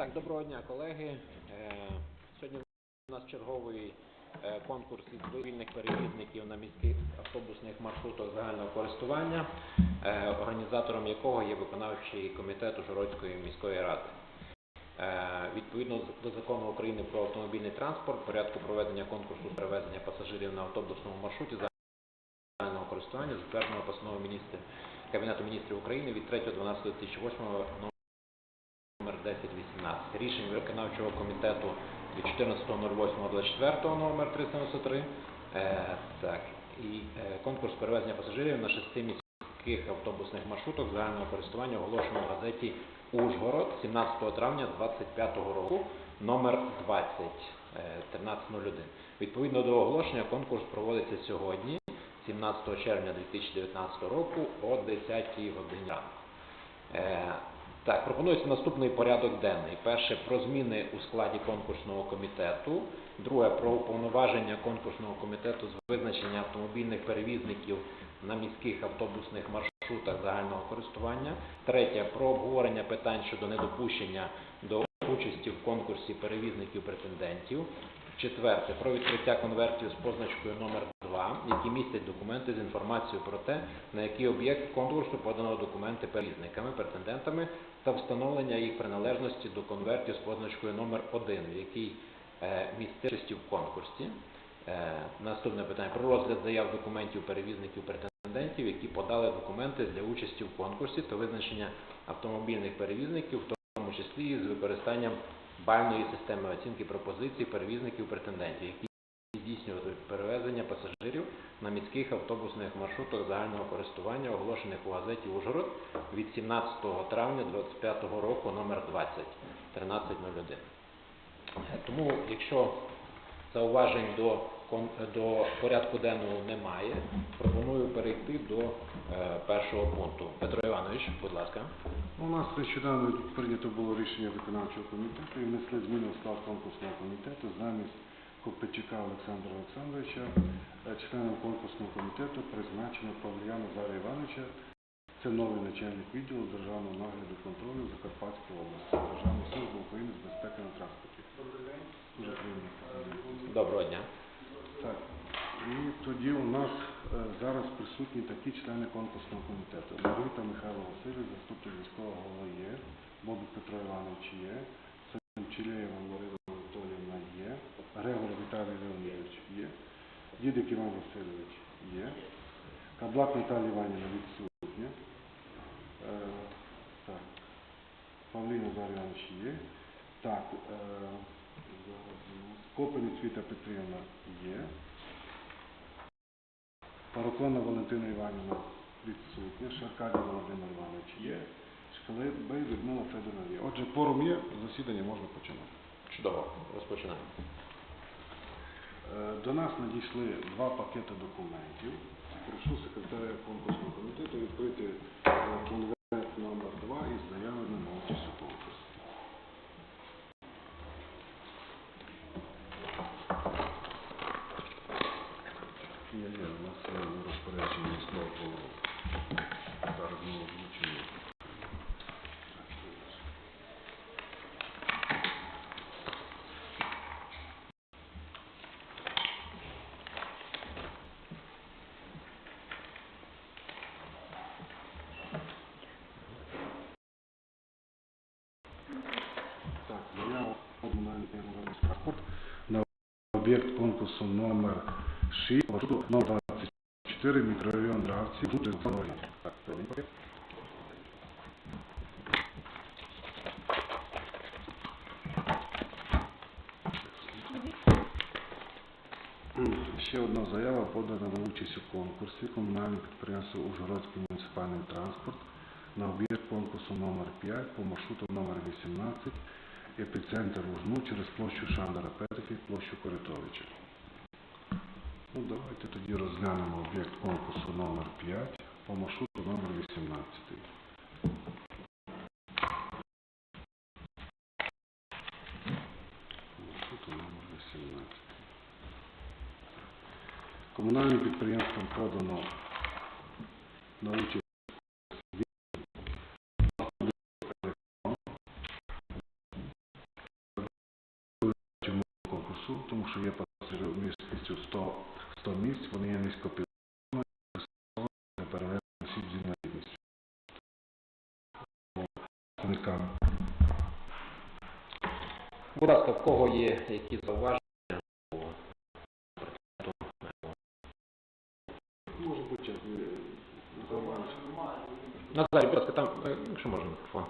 Так, доброго дня, колеги. Е, Сьогодні у нас черговий е, конкурс із вільних перевізників на міських автобусних маршрутах загального користування, е, організатором якого є виконавчий комітет Ужгородської міської ради. Відповідно до закону України про автомобільний транспорт, порядку проведення конкурсу перевезення пасажирів на автобусному маршруті загального користування затвердженого постановою міністра Кабінету міністрів України від 3.12.2008 номер 1018. Рішень виконавчого комітету від 14.08.24 номер 393. Е, так, і е, конкурс перевезення пасажирів на шести міських автобусних маршрутах загального користування оголошено в газеті Ужгород 17 травня 2025 року номер 20 е, 1301. Відповідно до оголошення конкурс проводиться сьогодні, 17 червня 2019 року о 10 годині ранку. Е, Так, пропонується наступний порядок денний. Перше про зміни у складі конкурсного комітету. Друге про уповноваження конкурсного комітету з визначення автомобільних перевізників на міських автобусних маршрутах загального користування. Третє про обговорення питань щодо недопущення до участі в конкурсі перевізників претендентів. Четверте про відкриття конвертів з позначкою номер 2, які містять документи з інформацією про те, на який об'єкт конкурсу подано документи перевізниками, претендентами та встановлення їх приналежності до конвертів з позначкою номер 1, який е, містить в конкурсі. Е, наступне питання про розгляд заяв документів перевізників претендентів, які подали документи для участі в конкурсі та визначення автомобільних перевізників, в тому числі з використанням бальної системи оцінки пропозицій перевізників претендентів, здійснюватимуть перевезення пасажирів на міських автобусних маршрутах загального користування, оголошених у газеті Ужгород від 17 травня 2025 року номер 20 1301. Е, Тому, якщо зауважень до, до порядку денного немає, пропоную перейти до е, першого пункту. Петро Іванович, будь ласка. У нас нещодавно прийнято було рішення виконавчого комітету і внесли зміни в склад конкурсного комітету замість Копичука Олександра Олександровича, е, членом конкурсного комітету призначено Павлія Назарія Івановича. Це новий начальник відділу державного нагляду контролю Закарпатської області, Державної служби України з безпеки на транспорті. Дуже приємно. Доброго дня. Так. І тоді у нас е, зараз присутні такі члени конкурсного комітету. Маргарита Михайло Васильович, заступник міського голови є, Бобик Петро Іванович є, Санчелєєва Марина є, Грегор Віталій Леонідович є, Дідик Іван Васильович є, Каблак Наталія Іванівна відсутня. Е, так. Павлій Назар є. Так, е, зараз Петрівна є. Парокона Валентина Іванівна відсутня, Шаркадій Володимир Іванович є, Шкалебей Людмила Федорівна є. Отже, форум є, засідання можна починати. Чудово, розпочинаємо. Е, До нас надійшли два пакети документів. Прошу секретаря конкурсного комітету відкрити е, конверт номер 2 із заявами на участь у конкурсі. Є, є, у нас є у розпорядженні слово. Зараз ми озвучимо. Так, заява комунальний транспорт на об'єкт конкурсу номер 6, маршруту номер 24, мікрорайон Дравці, вулиця Зонові. Так, повний пакет. М, Ще одна заява подана на участь у конкурсі комунальне підприємство Ужгородський муніципальний транспорт на об'єкт конкурсу номер 5 по маршруту номер 18 епіцентр Ужну через площу Шандера Петрики, площу Коритовича. Ну, давайте тоді розглянемо об'єкт конкурсу номер 5 по маршруту номер 18. Маршруту номер 18. Комунальним підприємством подано на участь що є пасажирів містю 100, 100 місць, вони є низько перевезені осіб з інвалідністю. Будь ласка, в кого є які зауваження? Може бути, як зауваження. Назарій, будь ласка, там, е, якщо можна, мікрофон.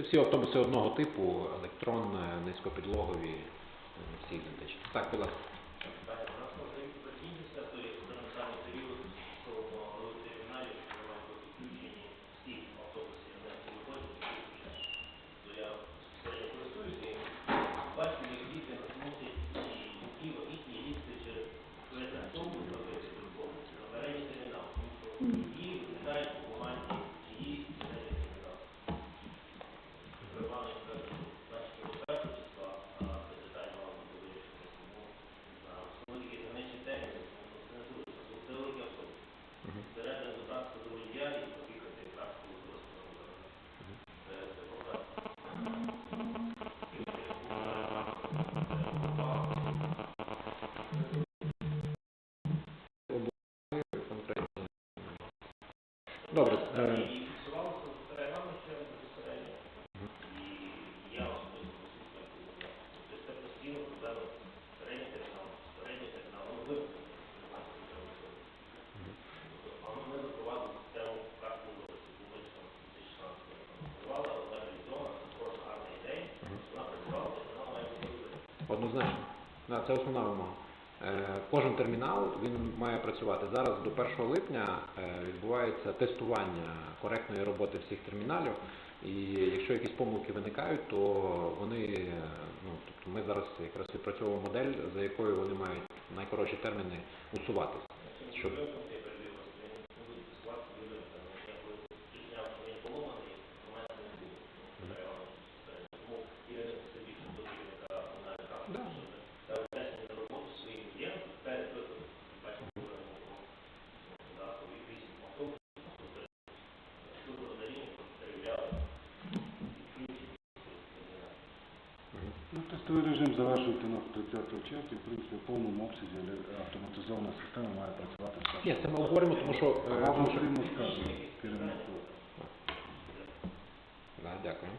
Це всі автобуси одного типу, електрон, низькопідлогові, е, всі ідентичні. Так, будь ласка. Добре. е, Однозначно. Да, це основна вимога. Е, Кожен термінал він має працювати. Зараз до 1 липня е, відбувається тестування коректної роботи всіх терміналів. І якщо якісь помилки виникають, то вони, е, ну, тобто ми зараз якраз відпрацьовуємо модель, за якою вони мають найкоротші терміни усуватися. Щоб... тестовий режим завершується на 30 червня, в принципі, в повному обсязі автоматизована система має працювати з Ні, це ми говоримо, тому що, е, Вам тому що... потрібно сказати керівнику. Да, дякую.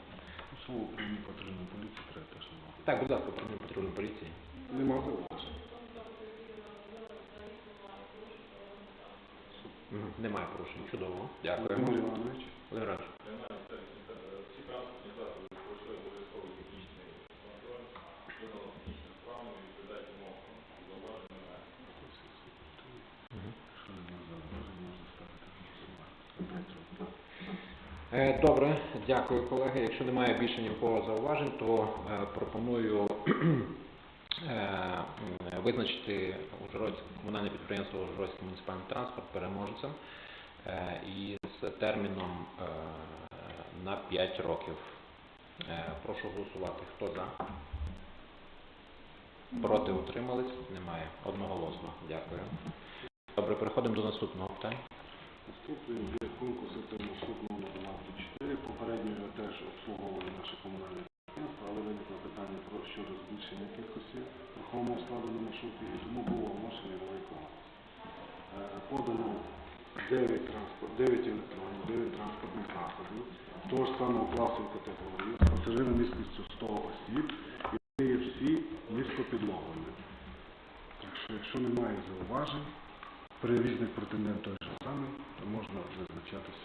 Слово управління патрульної поліції треба теж немає. Так, будь ласка, управління патрульної поліції. Нема зауважень. Немає порушень. Чудово. Дякую. Володимир Іванович. Володимир Іванович. Мгм. Якщо немає зауважень, можна ставити на голосування. П'ять років. Е, Добре, дякую, колеги. Якщо немає більше ні в кого зауважень, то е, пропоную е, визначити комунальне підприємство Ужгородський муніципальний транспорт переможцем е, і з терміном на 5 років. Прошу голосувати. Хто за? Проти утримались? Немає. Одноголосно. Дякую. Добре, переходимо до наступного питання. Наступний є конкурс 24. Теж обслуговували наше комунальне підприємство, але виникло питання про щодо збільшення кількості рухомого складу на маршруті, і тому був оголошений новий. Е, Подано 9 транспорт, 9 електронів, 9 транспортних засобів, того ж самого класу і категорії, з місткістю 100 осіб, і вони всі низькопідлоговими. Так що, якщо немає зауважень, перевізник претендент той же самий, то можна визначатися.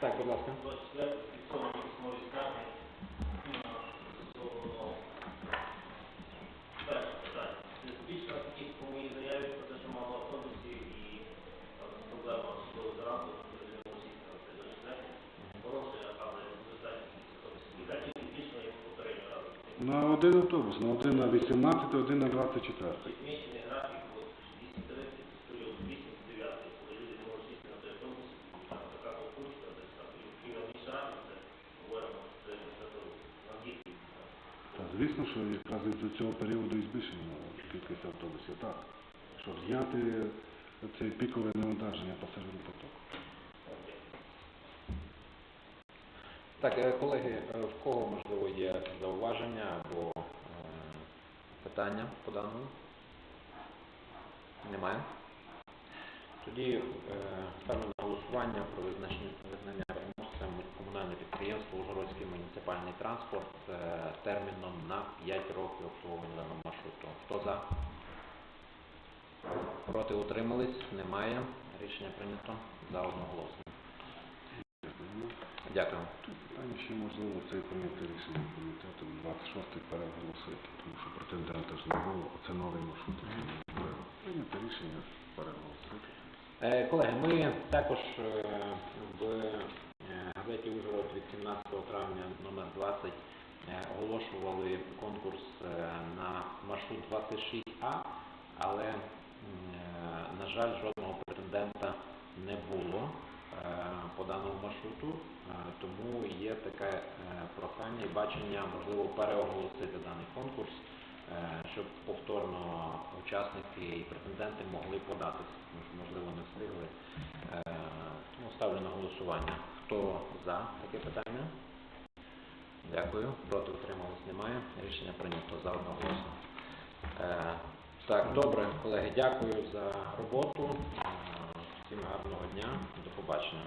Так, будь ласка. На один автобус, на один на 18, один на 24. Звісно, що якраз із цього періоду і збільшення кількість автобусів, так. Щоб зняти це пікове навантаження пасажиропотоку. Так, е, колеги, е, в кого можливо є зауваження або е, питання по даному? Немає? Тоді ставлю на голосування про визначення комунальне підприємство Ужгородський муніципальний транспорт е, терміном на 5 років обслуговування даного маршруту. Хто за? Проти утримались? Немає. Рішення прийнято за одноголосно. Дякую. Питання ще можливо це прийняти рішення комітету 26-й переголосити, тому що претендента ж не було, оце новий маршрут. Прийняти рішення переголосити. Е, Колеги, ми також е, в газеті Ужгород від 17 травня номер 20 е, оголошували конкурс е, на маршрут 26А, але, е, на жаль, жодного претендента не було по даному маршруту, тому є таке прохання і бачення, можливо, переоголосити даний конкурс, щоб повторно учасники і претенденти могли податися, можливо, не встигли. Ставлю на голосування. Хто за таке питання? Дякую. Проти утрималось немає. Рішення прийнято за одноголосно. Е, Так, добре, колеги, дякую за роботу. Е, Всім гарного дня. До побачення.